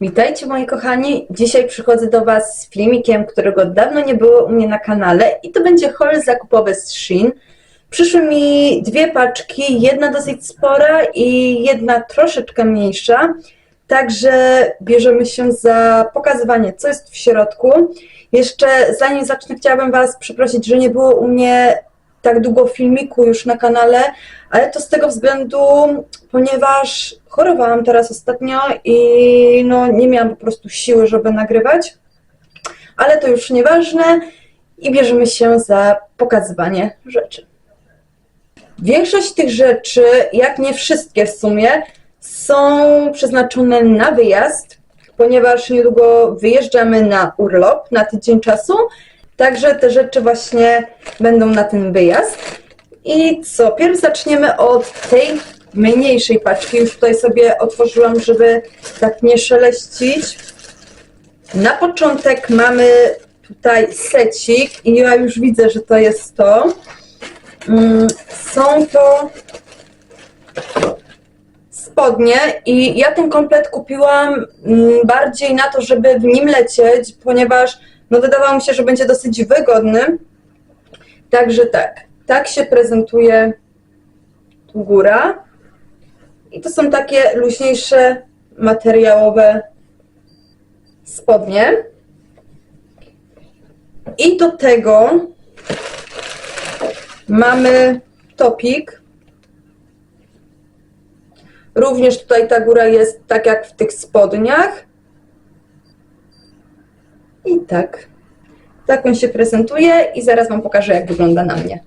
Witajcie moi kochani. Dzisiaj przychodzę do Was z filmikiem, którego dawno nie było u mnie na kanale i to będzie haul zakupowy z Shein. Przyszły mi dwie paczki, jedna dosyć spora i jedna troszeczkę mniejsza. Także bierzemy się za pokazywanie, co jest w środku. Jeszcze zanim zacznę, chciałabym Was przeprosić, że nie było u mnie tak długo filmiku już na kanale, ale to z tego względu, ponieważ chorowałam teraz ostatnio i no, nie miałam po prostu siły, żeby nagrywać. Ale to już nieważne i bierzemy się za pokazywanie rzeczy. Większość tych rzeczy, jak nie wszystkie w sumie, są przeznaczone na wyjazd, ponieważ niedługo wyjeżdżamy na urlop na tydzień czasu. Także te rzeczy właśnie będą na ten wyjazd. I co? Pierw zaczniemy od tej mniejszej paczki. Już tutaj sobie otworzyłam, żeby tak nie szeleścić. Na początek mamy tutaj secik i ja już widzę, że to jest to. Mm, Są to spodnie i ja ten komplet kupiłam mm, bardziej na to, żeby w nim lecieć, ponieważ no wydawało mi się, że będzie dosyć wygodny. Także tak, tak się prezentuje tu góra. I to są takie luźniejsze, materiałowe spodnie. I do tego mamy topik. Również tutaj ta góra jest tak jak w tych spodniach. I tak. Tak on się prezentuje i zaraz Wam pokażę, jak wygląda na mnie.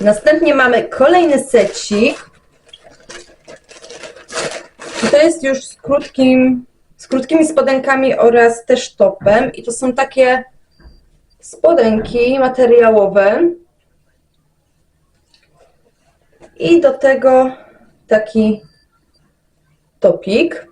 Następnie mamy kolejny secik. To jest już z, krótkim, z krótkimi spodenkami oraz też topem. I to są takie spodenki materiałowe. I do tego taki topik.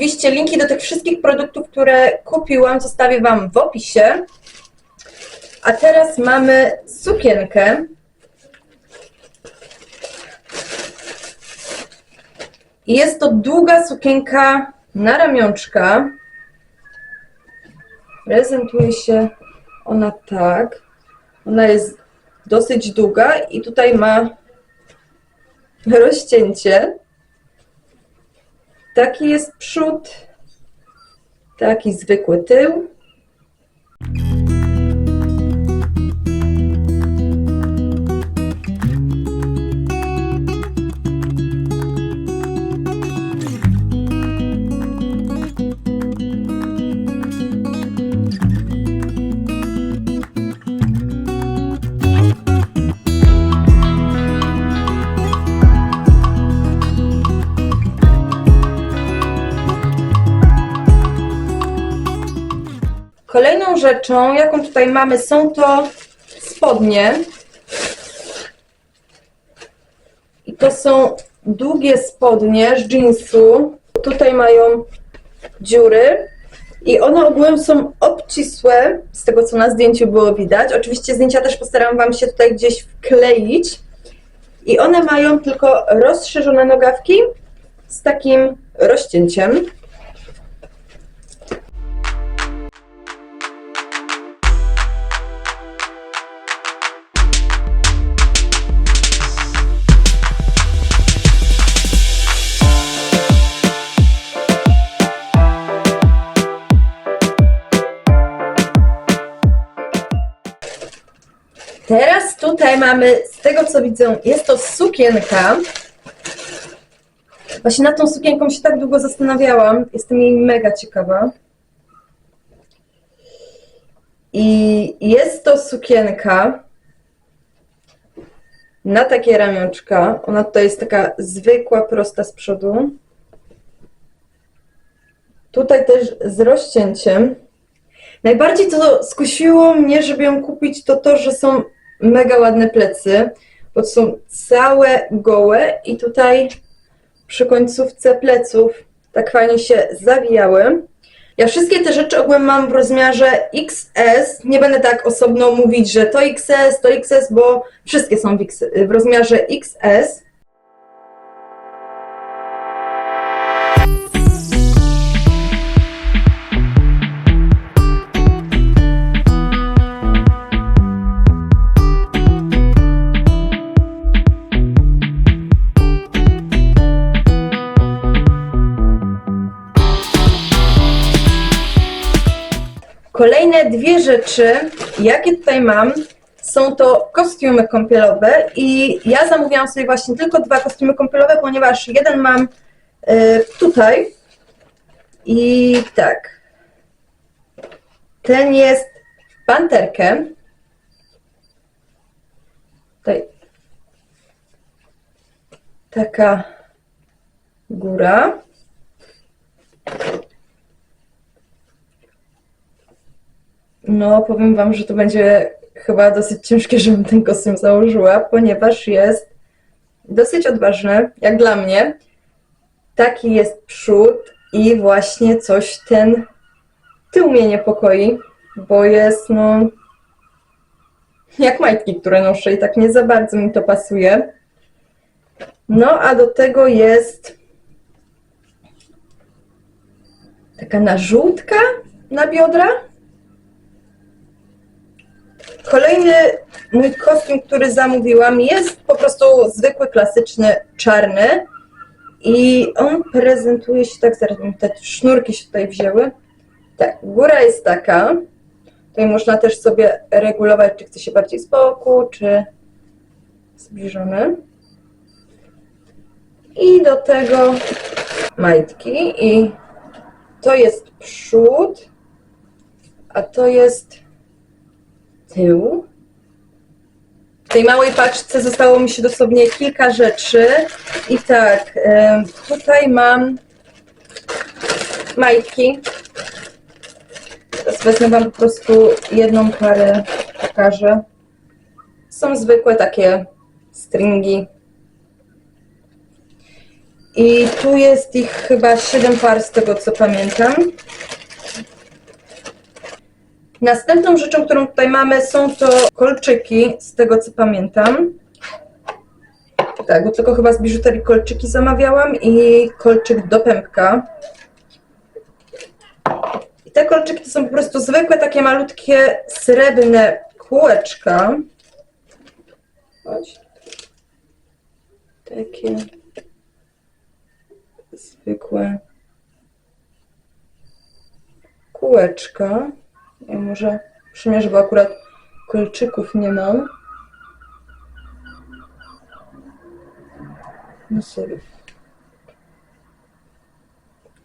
Oczywiście linki do tych wszystkich produktów, które kupiłam, zostawię Wam w opisie. A teraz mamy sukienkę. Jest to długa sukienka na ramionczka. Prezentuje się ona tak. Ona jest dosyć długa i tutaj ma rozcięcie. Taki jest przód, taki zwykły tył. Rzeczą, jaką tutaj mamy, są to spodnie. I to są długie spodnie z jeansu. Tutaj mają dziury. I one ogółem są obcisłe, z tego co na zdjęciu było widać. Oczywiście zdjęcia też postaram Wam się tutaj gdzieś wkleić. I one mają tylko rozszerzone nogawki z takim rozcięciem. Teraz tutaj mamy, z tego co widzę, jest to sukienka. Właśnie nad tą sukienką się tak długo zastanawiałam. Jestem jej mega ciekawa. I jest to sukienka na takie ramionczka. Ona tutaj jest taka zwykła, prosta z przodu. Tutaj też z rozcięciem. Najbardziej co skusiło mnie, żeby ją kupić, to to, że są mega ładne plecy, bo są całe gołe i tutaj przy końcówce pleców tak fajnie się zawijały. Ja wszystkie te rzeczy ogółem mam w rozmiarze XS. Nie będę tak osobno mówić, że to XS, to XS, bo wszystkie są w, X, w rozmiarze XS. Kolejne dwie rzeczy, jakie tutaj mam, są to kostiumy kąpielowe i ja zamówiłam sobie właśnie tylko dwa kostiumy kąpielowe, ponieważ jeden mam e, tutaj i tak. Ten jest panterkę. Tutaj taka góra. No, powiem Wam, że to będzie chyba dosyć ciężkie, żebym ten kostium założyła, ponieważ jest dosyć odważny, jak dla mnie. Taki jest przód i właśnie coś ten tył mnie niepokoi, bo jest no jak majtki, które noszę i tak nie za bardzo mi to pasuje. No, a do tego jest taka narzutka na biodra. Kolejny mój kostium, który zamówiłam, jest po prostu zwykły, klasyczny, czarny. I on prezentuje się tak, zaraz te sznurki się tutaj wzięły. Tak, góra jest taka. Tutaj można też sobie regulować, czy chce się bardziej z boku, czy zbliżony. I do tego majtki. I to jest przód, a to jest tył. W tej małej paczce zostało mi się dosłownie kilka rzeczy. I tak, tutaj mam majtki. Teraz wezmę Wam po prostu jedną parę, pokażę. Są zwykłe takie stringi. I tu jest ich chyba 7 par z tego co pamiętam. Następną rzeczą, którą tutaj mamy, są to kolczyki, z tego co pamiętam. Tak, bo tylko chyba z biżuterii kolczyki zamawiałam i kolczyk do pępka. I te kolczyki to są po prostu zwykłe, takie malutkie, srebrne kółeczka. Chodź. Takie zwykłe kółeczka. Ja może przymierzę, bo akurat kolczyków nie mam. No sobie.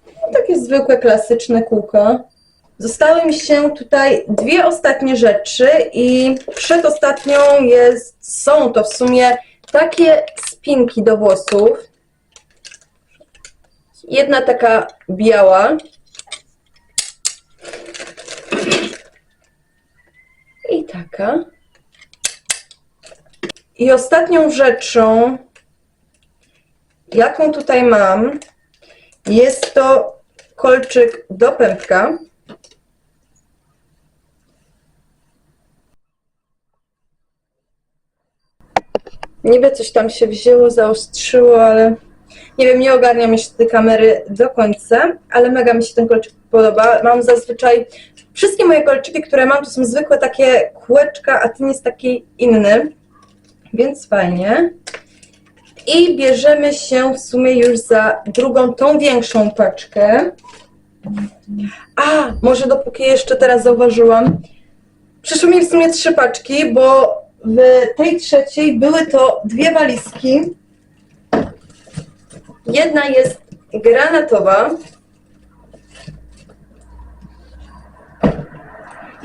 No, takie zwykłe, klasyczne kółka. Zostały mi się tutaj dwie ostatnie rzeczy i przedostatnią jest, są to w sumie takie spinki do włosów. Jedna taka biała, I taka. I ostatnią rzeczą, jaką tutaj mam, jest to kolczyk do pępka. Niby coś tam się wzięło, zaostrzyło, ale nie wiem, nie ogarniam jeszcze tej kamery do końca, ale mega mi się ten kolczyk podoba. Mam zazwyczaj Wszystkie moje kolczyki, które mam, to są zwykłe takie kółeczka, a ten jest taki inny, więc fajnie. I bierzemy się w sumie już za drugą, tą większą paczkę. A, może dopóki jeszcze teraz zauważyłam, przyszły mi w sumie trzy paczki, bo w tej trzeciej były to dwie walizki. Jedna jest granatowa,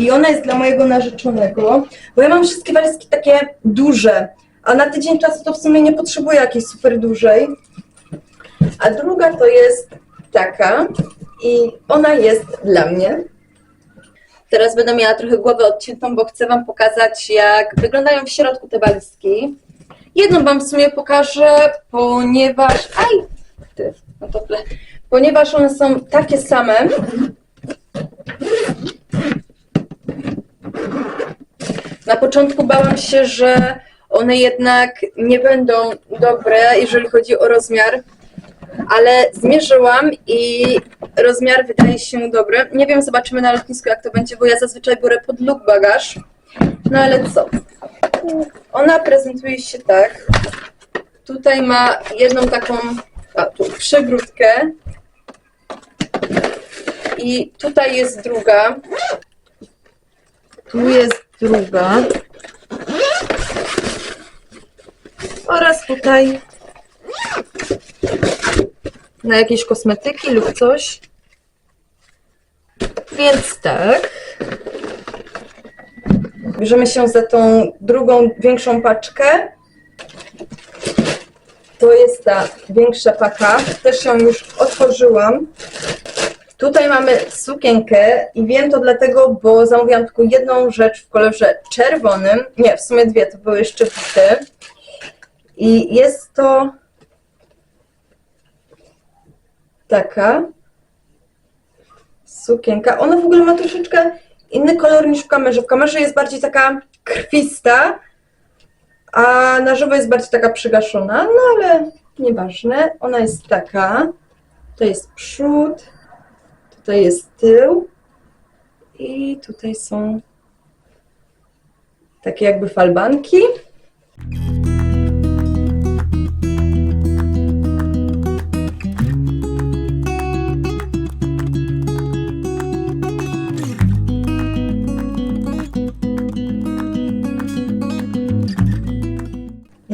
i ona jest dla mojego narzeczonego, bo ja mam wszystkie walizki takie duże, a na tydzień czasu to w sumie nie potrzebuję jakiejś super dużej. A druga to jest taka i ona jest dla mnie. Teraz będę miała trochę głowę odciętą, bo chcę Wam pokazać, jak wyglądają w środku te walizki. Jedną Wam w sumie pokażę, ponieważ... Aj! Ty, no to. Ponieważ one są takie same. Na początku bałam się, że one jednak nie będą dobre, jeżeli chodzi o rozmiar, ale zmierzyłam i rozmiar wydaje się dobry. Nie wiem, zobaczymy na lotnisku jak to będzie, bo ja zazwyczaj biorę pod luk bagaż. No ale co? Ona prezentuje się tak. Tutaj ma jedną taką a, tu. I tutaj jest druga. Tu jest druga. Oraz tutaj na jakieś kosmetyki lub coś. Więc tak. Bierzemy się za tą drugą, większą paczkę. To jest ta większa paka. Też ją już otworzyłam. Tutaj mamy sukienkę i wiem to dlatego, bo zamówiłam tylko jedną rzecz w kolorze czerwonym. Nie, w sumie dwie, to były szczypty. I jest to taka sukienka. Ona w ogóle ma troszeczkę inny kolor niż w kamerze. W kamerze jest bardziej taka krwista, a na żywo jest bardziej taka przygaszona. No ale nieważne. Ona jest taka. To jest przód, tutaj jest tył i tutaj są takie jakby falbanki.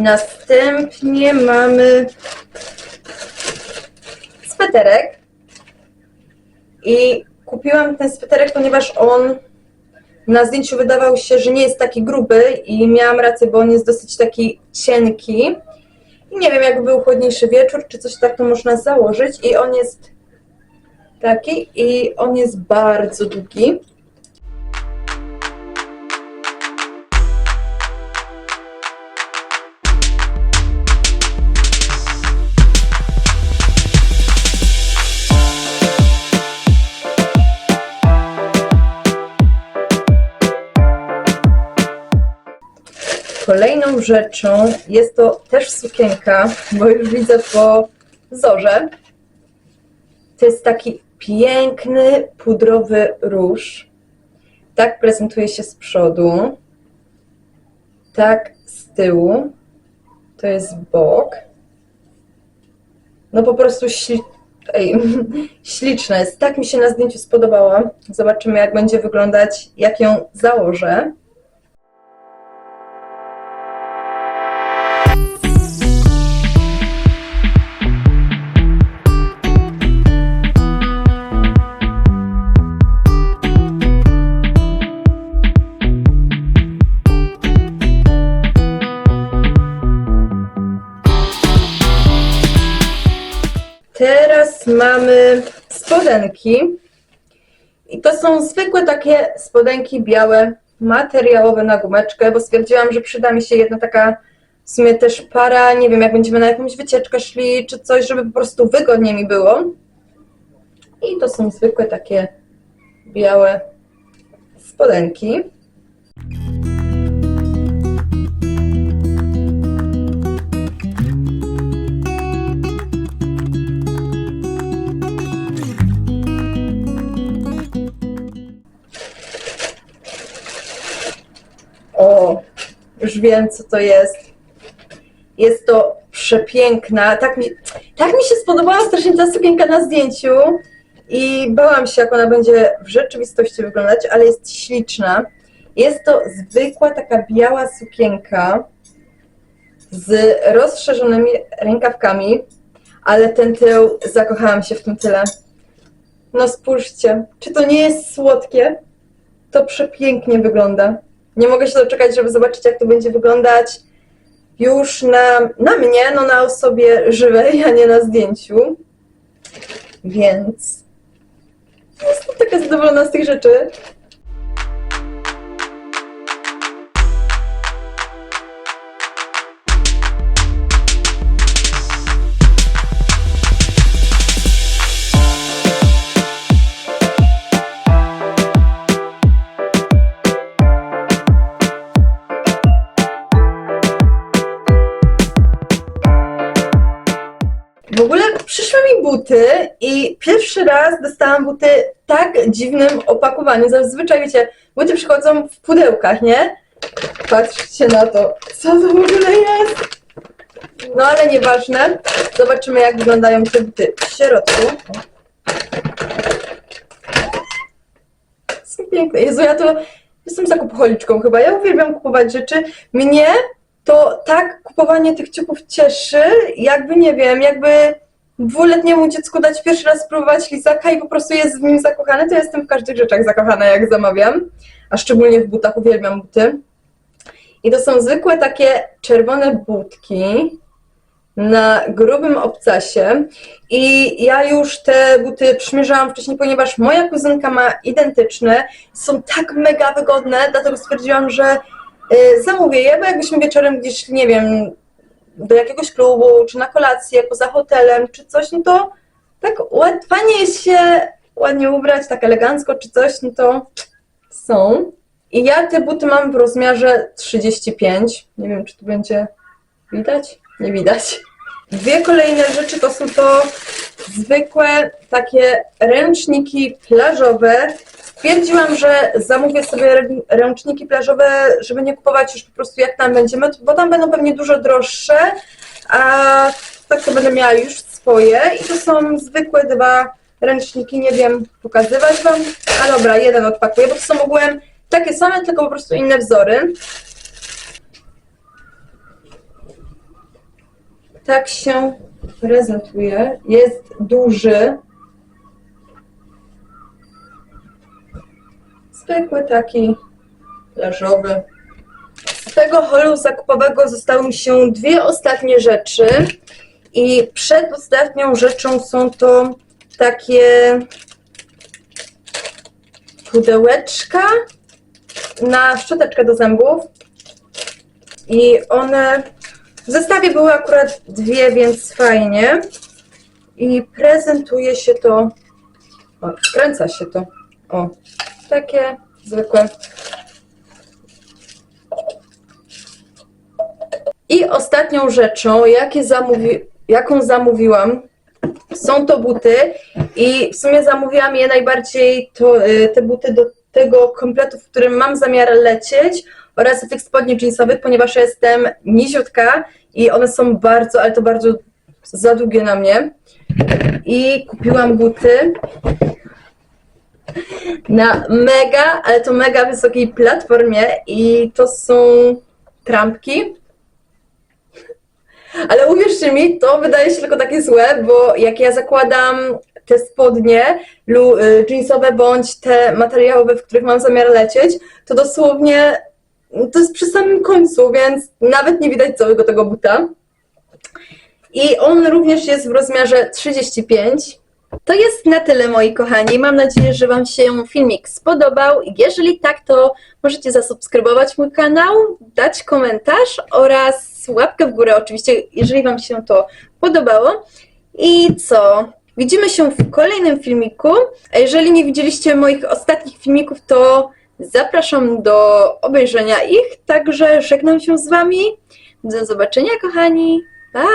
Następnie mamy sweterek. I kupiłam ten sweterek, ponieważ on na zdjęciu wydawał się, że nie jest taki gruby i miałam rację, bo on jest dosyć taki cienki. I nie wiem, jakby był chłodniejszy wieczór, czy coś tak to można założyć. I on jest taki i on jest bardzo długi. Rzeczą jest to też sukienka, bo już widzę po wzorze. To jest taki piękny, pudrowy róż. Tak prezentuje się z przodu. Tak z tyłu. To jest bok. No po prostu śli... Śliczna jest. Tak mi się na zdjęciu spodobała. Zobaczymy, jak będzie wyglądać, jak ją założę. Spodenki. I to są zwykłe takie spodenki białe, materiałowe na gumeczkę, bo stwierdziłam, że przyda mi się jedna taka w sumie też para, nie wiem, jak będziemy na jakąś wycieczkę szli, czy coś, żeby po prostu wygodnie mi było. I to są zwykłe takie białe spodenki. Już wiem, co to jest. Jest to przepiękna. Tak mi, tak mi się spodobała strasznie ta sukienka na zdjęciu i bałam się, jak ona będzie w rzeczywistości wyglądać, ale jest śliczna. Jest to zwykła taka biała sukienka z rozszerzonymi rękawkami, ale ten tył, zakochałam się w tym tyle. No spójrzcie, czy to nie jest słodkie? to przepięknie wygląda. Nie mogę się doczekać, żeby zobaczyć, jak to będzie wyglądać już na, na mnie, no na osobie żywej, a nie na zdjęciu. Więc jestem taka zadowolona z tych rzeczy. Pierwszy raz dostałam buty w tak dziwnym opakowaniu. Zazwyczaj, wiecie, buty przychodzą w pudełkach, nie? Patrzcie na to, co to w ogóle jest. No ale nieważne. Zobaczymy, jak wyglądają te buty w środku. Są piękne. Jezu, ja to jestem zakupocholiczką chyba. Ja uwielbiam kupować rzeczy. Mnie to tak kupowanie tych ciuchów cieszy, jakby nie wiem, jakby dwuletniemu dziecku dać pierwszy raz spróbować lizaka i po prostu jest w nim zakochany, to jestem w każdych rzeczach zakochana, jak zamawiam, a szczególnie w butach, uwielbiam buty. I to są zwykłe takie czerwone butki na grubym obcasie i ja już te buty przymierzałam wcześniej, ponieważ moja kuzynka ma identyczne, są tak mega wygodne, dlatego stwierdziłam, że y, zamówię je, bo jakbyśmy wieczorem gdzieś, nie wiem, do jakiegoś klubu, czy na kolację, poza hotelem, czy coś, no to tak ład, fajnie jest się ładnie ubrać, tak elegancko, czy coś, no to są. I ja te buty mam w rozmiarze 35. Nie wiem, czy tu będzie widać? Nie widać. Dwie kolejne rzeczy to są to zwykłe takie ręczniki plażowe. Stwierdziłam, że zamówię sobie rę- ręczniki plażowe, żeby nie kupować już po prostu jak tam będziemy, bo tam będą pewnie dużo droższe, a tak to będę miała już swoje. I to są zwykłe dwa ręczniki, nie wiem pokazywać Wam, a dobra, jeden odpakuję, bo to są ogółem takie same, tylko po prostu inne wzory. Tak się prezentuje. Jest duży. Zwykły taki plażowy. Z tego holu zakupowego zostały mi się dwie ostatnie rzeczy. I przedostatnią rzeczą są to takie pudełeczka na szczoteczkę do zębów. I one w zestawie były akurat dwie, więc fajnie. I prezentuje się to. O, wkręca się to. O, takie zwykłe. I ostatnią rzeczą, zamówi, jaką zamówiłam, są to buty. I w sumie zamówiłam je najbardziej to, y, te buty do tego kompletu, w którym mam zamiar lecieć oraz do tych spodni jeansowych, ponieważ ja jestem niziutka i one są bardzo, ale to bardzo za długie na mnie. I kupiłam buty na mega, ale to mega wysokiej platformie i to są trampki. Ale uwierzcie mi, to wydaje się tylko takie złe, bo jak ja zakładam te spodnie y, jeansowe bądź te materiałowe, w których mam zamiar lecieć, to dosłownie no, to jest przy samym końcu, więc nawet nie widać całego tego buta. I on również jest w rozmiarze 35. To jest na tyle, moi kochani. Mam nadzieję, że Wam się filmik spodobał. Jeżeli tak, to możecie zasubskrybować mój kanał, dać komentarz oraz łapkę w górę, oczywiście, jeżeli Wam się to podobało. I co? Widzimy się w kolejnym filmiku. A jeżeli nie widzieliście moich ostatnich filmików, to zapraszam do obejrzenia ich. Także żegnam się z Wami. Do zobaczenia, kochani. Pa!